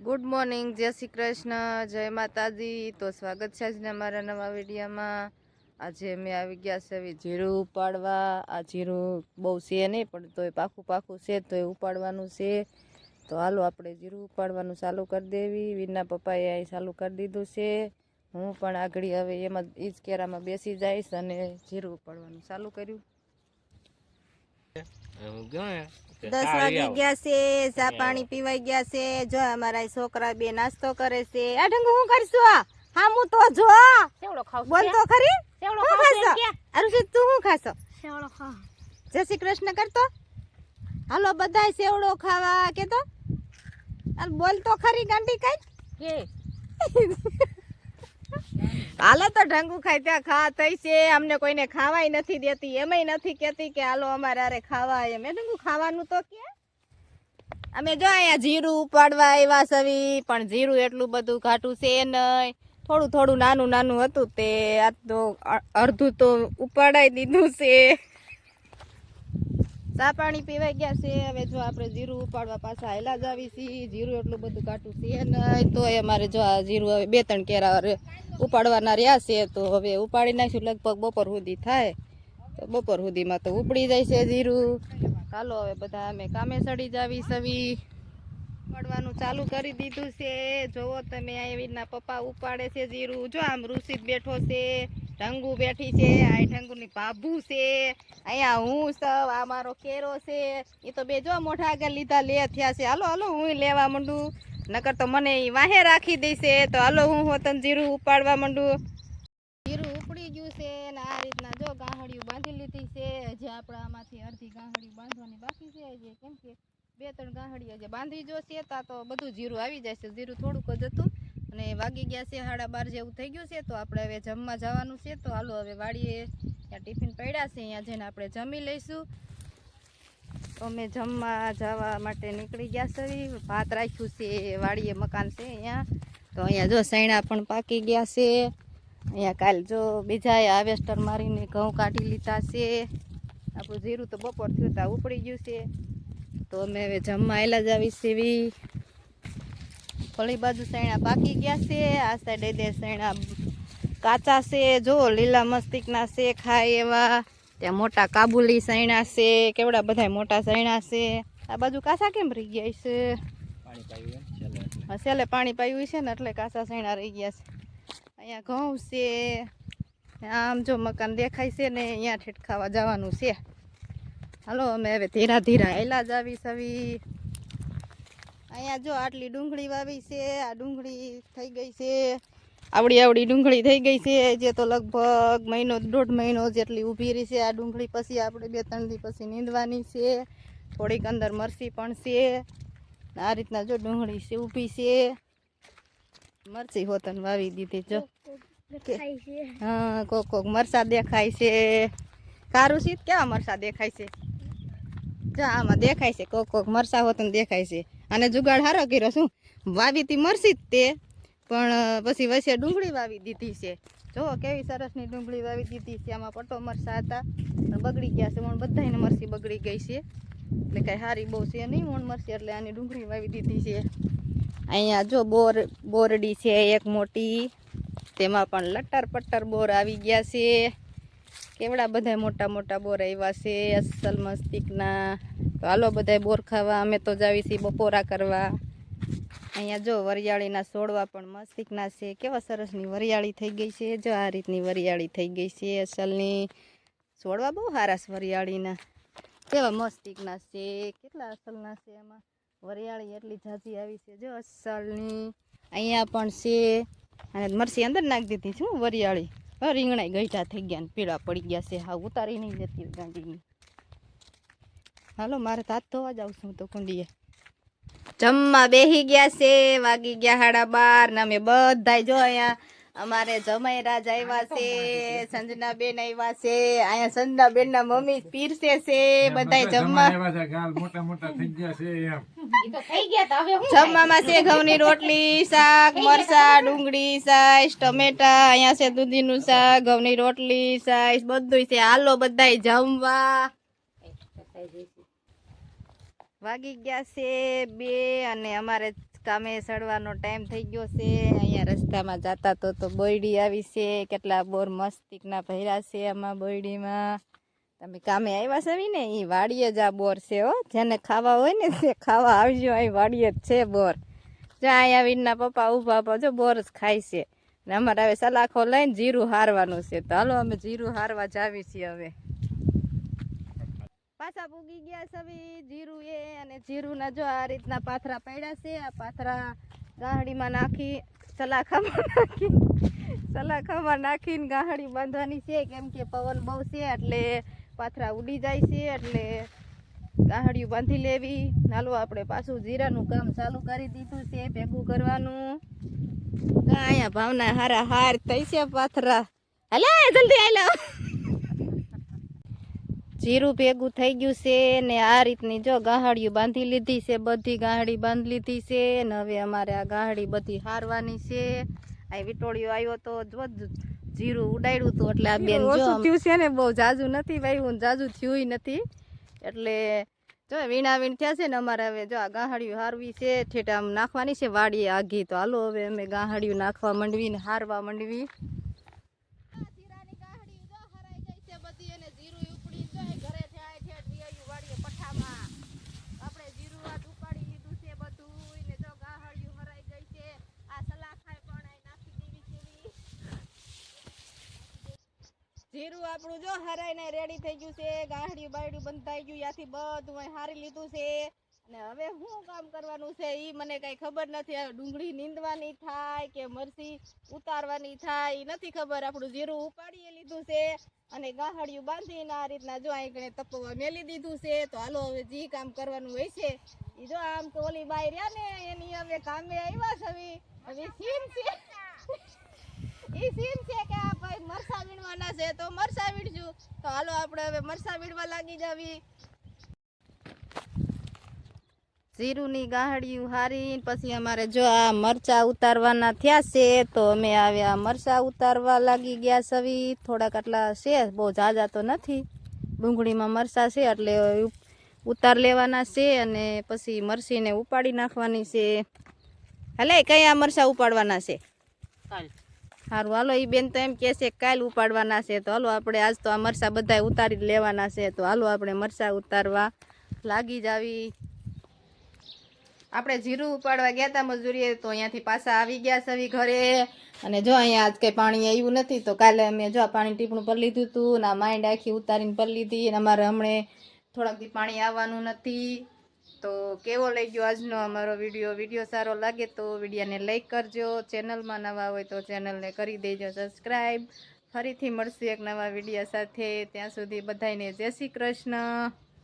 Good morning જય શ્રી કૃષ્ણ, જય માતાજી. તો સ્વાગત છે આજના મારા નવા વિડીયામાં. આજે અમે આવી ગયા છે હવે જીરું ઉપાડવા. આ જીરું બહુ છે નહીં, પણ તોય પાકું પાકું છે તો એ ઉપાડવાનું છે. તો હાલો આપણે જીરું ઉપાડવાનું ચાલુ કરી દેવી. વીરના પપ્પાએ અહીં ચાલુ કરી દીધું છે. હું પણ આગળ હવે એમાં એ જ કેરામાં બેસી જઈશ અને જીરું ઉપાડવાનું ચાલુ કર્યું. દસ વાગી ગયા છે ચા પાણી પીવાઈ ગયા છે. જો અમારા છોકરા બે નાસ્તો કરે છે. આ ઢંગુ હું કરશું આ? હા હું તો જો બોલ તો ખરી. હું ખાશો અરુષિત તું હું ખાશો જય શ્રી કૃષ્ણ કરતો. હાલો બધાય સેવડો ખાવા કે તો બોલ તો ખરી ગાંડી કઈ. કે? હાલો તો ઢંગુ ખાય ત્યાં ખા થઈ છે. અમને કોઈને ખાવાય નથી દેતી. એમય નથી કહેતી કે હાલો અમારે અરે ખાવા એમ એ ઢંગુ ખાવાનું તો કે. અમે જો અહીંયા જીરું ઉપાડવા આવ્યા સવી, પણ જીરું એટલું બધું ઘાટું છે નહીં થોડું થોડું નાનું નાનું હતું તે. આ તો અડધું તો ઉપાડાઈ દીધું છે. ચા પાણી પીવાઈ ગયા છે. હવે જો આપણે જીરું ઉપાડવા પાછા હેલા જ આવી છીએ. જીરું એટલું બધું કાટું છે નહીં તો અમારે જો આ જીરું હવે બે ત્રણ કેરા ઉપાડવાના રહ્યા છે તો હવે ઉપાડી નાખ્યું લગભગ બપોર સુધી થાય. તો બપોર સુધીમાં તો ઉપડી જાય છે જીરું. ચાલો હવે બધા અમે કામે સડી જાવી સવી. ઉપાડવાનું ચાલુ કરી દીધું છે. જોવો તમે આ એવી રીતના પપ્પા ઉપાડે છે જીરું. જો આમ ઋષિત બેઠો છે. ઢંગુ બેઠી છે, આ ઢંગુની ભાભુ છે, અહીંયા હું સૌ આ મારો કેરો છે, એ તો બે જો મોઢા આગળ લીધા લે થયા છે. હાલો હાલો, હું લેવા માંડું. નકર તો મને ઈ વાહે રાખી દેશે. તો હાલો, હું હોતન જીરું ઉપાડવા માંડું. જીરું ઉપડી ગયું છે ને આ રીતના જો ગાંહડિયું બાંધી લીધી છે. હજી આપણે આમાંથી અડધી ગાંહડિયું બાંધવાની બાકી છે. કેમ કે બે ત્રણ ગાંહડી જે બાંધી જોશે તા તો બધું જીરું આવી જાય છે જીરું થોડુંક જ હતું. અને વાગી ગયા છે સાડા બાર જેવું થઈ ગયું છે, તો આપણે હવે જમવા જવાનું છે. તો હાલો હવે વાડીએ ત્યાં ટિફિન પડ્યા છે, અહીંયા જઈને આપણે જમી લઈશું. તો અમે જમવા જવા માટે નીકળી ગયા છે, ભાત રાખ્યું છે, વાડીએ મકાન છે અહીંયા. તો અહીંયા જો સૈણા પણ પાકી ગયા છે. અહીંયા કાલ જો બીજા હાર્વેસ્ટર મારીને ઘઉં કાઢી લીધા છે. આપણું જીરું તો બપોર થયું ત્યાં ઉપડી ગયું છે. તો અમે હવે જમવા આવેલા જ આવી સેવી ફળી બાજુ સૈણા પાકી ગયા છે આ સાઈડ દે સૈણા કાચા છે જો લીલા મસ્તિકના છે ખાય એવા. ત્યાં મોટા કાબુલી સૈણા છે કેવડા બધા મોટા સૈણા છે. આ બાજુ કાચા કેમ રહી ગયા છે? છેલ્લે પાણી પાયું છે ને એટલે કાચા સૈણા રહી ગયા છે. અહીંયા ઘઉં છે આમ જો મકાન દેખાય છે ને અહીંયા ઠેઠ ખાવા જવાનું છે. હાલો અમે હવે ધીરા ધીરા એલા જ આવી. સવી અહીંયા જો આટલી ડુંગળી વાવી છે આ ડુંગળી થઈ ગઈ છે. આવડી આવડી ડુંગળી થઈ ગઈ છે જે તો લગભગ મહિનો દોઢ મહિનો જેટલી ઊભી રહી છે આ ડુંગળી. પછી આપણે બે ત્રણ દી પછી નીંદવાની છે. થોડીક અંદર મરસી પણ છે. આ રીતના જો ડુંગળી છે ઊભી છે. મરસી હોતન વાવી દીધી જો. હા કોક કોક મરસા દેખાય છે. કારું સીત કેવા મરસા દેખાય છે? જા આમાં દેખાય છે કોક કોક મરસા હોતન દેખાય છે. અને જુગાડ હારો કર્યો શું વાવી તી મરસી જ તે. પણ પછી વચ્ચે ડુંગળી વાવી દીધી છે. જો, કેવી સરસની ડુંગળી વાવી દીધી છે. આમાં પટ્ટો મરસા હતા. બગડી ગયા છે. પણ બધાને મરસી બગડી ગઈ છે. એટલે કાંઈ સારી બહુ છે નહીં મોણ મરસી, એટલે આની ડુંગળી વાવી દીધી છે. અહીંયા જો બોર, બોરડી છે એક મોટી. તેમાં પણ લટ્ટર પટ્ટર બોર આવી ગયા છે. કેવડા બધા મોટા મોટા બોર આવ્યા છે. અસલ મસ્તિકના. તો હાલો બધા બોર ખાવા, અમે તો જાવી છીએ બપોરા કરવા. અહીંયા જો વરિયાળીના છોડવા પણ મસ્તિકના છે. કેવા સરસની વરિયાળી થઈ ગઈ છે. જો આ રીતની વરિયાળી થઈ ગઈ છે અસલની. છોડવા બહુ સારા છે વરિયાળીના. કેવા મસ્તિકના છે. કેટલા અસલના છે એમાં વરિયાળી એટલી ઝાઝી આવી છે. જો અસલની. અહીંયા પણ છે. અને મરસી અંદર નાખી દીધી શું વરિયાળી. રીંગણાઈ ગઈઠા થઈ ગયા ને પીળા પડી ગયા છે. હા ઉતારી નહીં જતી ગાંડીની. હાલો મારે હાથ ધોવા જાઉં છું તો કુંડીએ જમવા બેહી ગયા છે વાગી ગયા હાડા બાર ને અમે બધાય જો અહીંયા અમારે જમાઈ રાજ આવ્યા છે સંજના બેન આવ્યા છે અહીંયા સંજના બેન ના મમ્મી પીરસે છે બધાય જમવા મોટા મોટા થઈ ગયા છે એમ. ઈ તો થઈ ગયા તા હવે હું જમવામાં છે ઘઉંની રોટલી શાક મરસા ડુંગળી સાઈસ ટમેટા અહીંયા છે દૂધીનું શાક ઘઉંની રોટલી સાઈસ બધું છે. હાલો બધાય જમવા. વાગી ગયા છે બે અને અમારે કામે સડવાનો ટાઈમ થઈ ગયો છે. અહીંયા રસ્તામાં જતા તો તો બોયડી આવી છે. કેટલા બોર મસ્તીકના ભર્યા છે આમાં બોયડીમાં. તમે કામે આવ્યા છે ને એ વાડીએ જ આ બોર છે હો. જેને ખાવા હોય ને તે ખાવા આવજો. અહીં વાડીએ જ છે બોર. જો અહીંયા વીરના પપ્પા ઊભા જો બોર જ ખાય છે. ને અમારે હવે સલાખો લઈને જીરું હારવાનું છે. તો હાલો, અમે જીરું હારવા જાવી છીએ હવે. પાછા પૂગી ગયા સવી જીરું એ અને જીરુંના જો આ રીતના પાથરા પડ્યા છે, આ પાથરા ગાહડીમાં નાખી, સલાખામાં નાખી, સલાખામાં નાખીને ગાહડી બાંધવાની છે, કેમ કે પવન બહુ છે એટલે પાથરા ઉડી જાય છે, એટલે ગાહડિયું બાંધી લેવી. હાલો, આપણે પાછું જીરાનું કામ ચાલુ કરી દીધું છે, ભેગું કરવાનું. અહીંયા ભાવના હારા હાર થઈ છે પાથરા. હાલે, જલ્દી હાલો. જીરું ભેગું થઈ ગયું છે ને આ રીતની જો ગાહડીઓ બાંધી લીધી છે બધી ગાહડી બાંધી લીધી છે ને હવે અમારે આ ગાહડી બધી હારવાની છે. આ વિટોળિયો આવ્યો તો જો જીરું ઉડાડ્યું હતું એટલે આ બેન થયું છે ને બહુ જાજુ નથી ભાઈ જાજુ થયું નથી. એટલે જો વીણા વીણ થયા છે ને અમારે હવે જો આ ગાહડિયું હારવી છે ઠેઠ આમ નાખવાની છે વાડીએ આઘી. તો હાલો હવે અમે ગાહડીઓ નાખવા માંડવી ને હારવા માંડવી જીરાની ગાહડી જો હરાઈ ગઈ છે બધી અને જીરું ઉપડી જાય ઘરે થાય ઠેઠ વિયાયું વાડીએ પઠામાં આપણે જીરું આ ઉપાડી લીધું છે બધું ને જો ગાહડિયું હરાઈ ગઈ છે આ સલાખાય પણ અહીં નાખી દેવી છે જીરું આપણું જો હરાઈને રેડી થઈ ગયું છે ગાહડિયું બાયડિયું બંધાઈ ગયું, યાથી બધું હારી લીધું છે. અને હવે શું કામ કરવાનું છે એ મને કઈ ખબર નથી ડુંગળી નીંદવાની થાય કે મરસી ઉતારવાની થાય એ નથી ખબર. આપણું જીરું ઉપાડીએ લીધું છે અને ગાહડિયું બાંધીને આ રીતના જો અહીં કણે તપવા મેલી દીધું છે, તો હાલો હવે જે કામ કરવાનું હોય છે એ જો આમ તો ઓલી બાઈ રહ્યા ને, એની હવે કામે આવ્યા છે હવે. હવે સીમ છે. ઈ સીન છે કે આ ભાઈ મરસા વીણવાના છે, તો મરસા વીણશું. તો હાલો આપણે હવે મરસા વીણવા લાગી જાવી. જીરુની ગાહડિયું હારીને પછી અમારે જો આ મરચા ઉતારવાના થયા છે, તો અમે આવ્યા મરચા ઉતારવા લાગી ગયા સવી. થોડાક આટલા છે, બહુ ઝાઝા તો નથી. ડુંગળીમાં મરચા છે, એટલે ઉતાર લેવાના છે અને પછી મરસીને ઉપાડી નાખવાની છે. હાલે આ મરચા ઉપાડવાના છે? સારું હાલો એ બેન તો એમ કહે છે કાલ ઉપાડવાના છે. તો હાલો, આપણે આજ તો આ મરચા બધા ઉતારી લેવાના છે. તો હાલો, આપણે મરચા ઉતારવા લાગી જાવી આપણે જીરું ઉપાડવા ગયા હતા મજૂરીએ, તો અહીંયાથી પાછા આવી ગયા સવી ઘરે. અને જો અહીંયા આજ કંઈ પાણી આવ્યું નથી, તો કાલે અમે જો પાણી ટીપણું પર લીધું હતું ને માઇન્ડ આખી ઉતારીને પર લીધી. અને અમારે હમણે થોડાક દી પાણી આવવાનું નથી. તો કેવો લઈ ગયો આજનો અમારો વીડિયો? વીડિયો સારો લાગે તો વિડીયાને લાઈક કરજો. ચેનલમાં નવા હોય તો ચેનલને કરી દેજો. સબસ્ક્રાઈબ. ફરીથી મળશે એક નવા વિડીયા સાથે. ત્યાં સુધી બધાને જય શ્રી કૃષ્ણ.